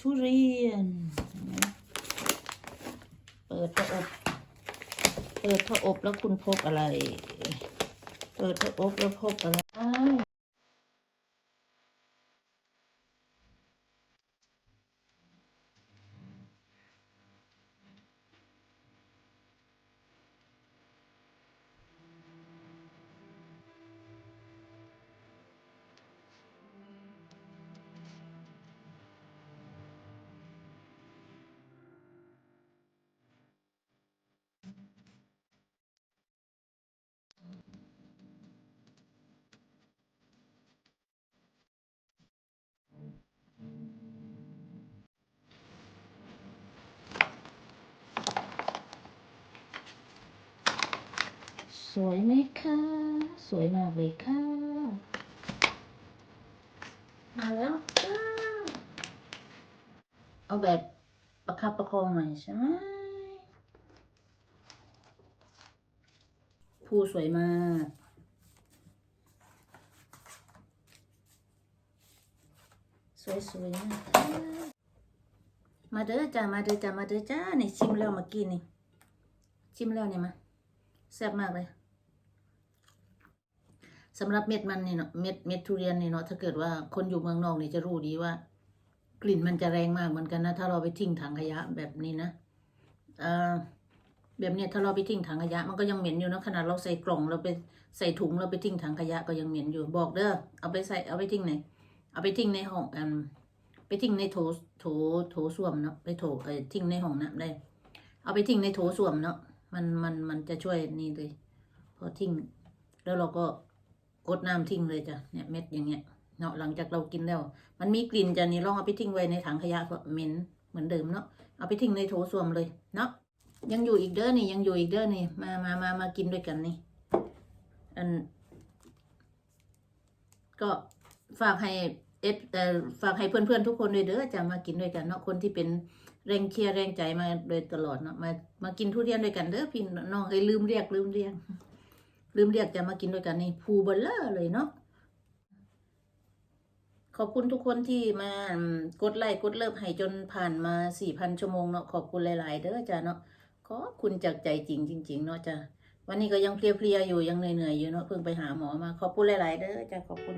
ทุเรียน เปิดพระอบ เปิดพระอบแล้วคุณพบอะไร เปิดพระอบแล้วพบอะไร สวยไหมคะ สวยมากเลยค่ะ มาแล้วจ้าเอาแบบประคับประคองหน่อยใช่ไหมผู้สวยมากสวยๆนะคะมาเด้อจ้า มาเด้อจ้า มาเด้อจ้า นี่ชิมแล้วเมื่อกี้นี่ ชิมแล้วเนี่ยมาแซ่บมากเลย สำหรับเม็ดมันนี่เนาะเม็ดเม็ดทุเรียนนี่เนาะถ้าเกิดว่าคนอยู่เมืองนอกนี่จะรู้ดีว่า กลิ่นมันจะแรงมากเหมือนกันนะถ้าเราไปทิ้งถังขยะแบบนี้นะเอ่อแบบเนี้ยถ้าเราไปทิ้งถังขยะมันก็ยังเหม็นอยู่นะขนาดเราใส่กล่องเราไปใส่ถุงเราไปทิ้งถังขยะก็ยังเหม็นอยู่บอกเด้อเอาไปใส่เอาไปทิ้งไหนเอาไปทิ้งในห้องอืมไปทิ้งในโถโถโถส้วมเนาะไปโถเอ้ทิ้งในห้องน้ำได้ เอาไปทิ้งในโถส้วมเนาะมันมันมันจะช่วยนี่เลย พอทิ้ง แล้วเราก็ กดน้ำทิ้งเลยจ้ะเนี่ยเม็ดอย่างเงี้ยเนาะหลังจากเรากินแล้ว มันมีกลิ่นจ้ะนี่ลองเอาไปทิ้งไว้ในถังขยะก็เหม็นเหมือนเดิมเนาะเอาไปทิ้งในโถส้วมเลยเนาะยังอยู่อีกเด้อนี่ยังอยู่อีกเด้อนี่มามามามากินด้วยกันนี่อัน ก็ฝากให้เอฟเอ่อฝากให้เพื่อนๆทุกคนด้วยเด้อจะมากินด้วยกันเนาะคนที่เป็นแรงเคลียร์แรงใจมาโดยตลอดเนาะมามากินทุเรียนด้วยกันเด้อพี่น้องเฮ้ยลืมเรียกลืมเรียก ลืมเรียกจะมากินด้วยกันนี่ภูเบลเลอร์เลยเนาะขอบคุณทุกคนที่มากดไลค์กดเลิฟให้จนผ่านมาสี่พันชั่วโมงเนาะขอบคุณหลาย ๆ เด้อจ้าเนาะขอบคุณจากใจจริงจริง ๆ เนาะจ้าวันนี้ก็ยังเพลียๆอยู่ยังเหนื่อยๆอยู่เนาะเพิ่งไปหาหมอมาขอบคุณหลาย ๆ เด้อจ้าขอบคุณ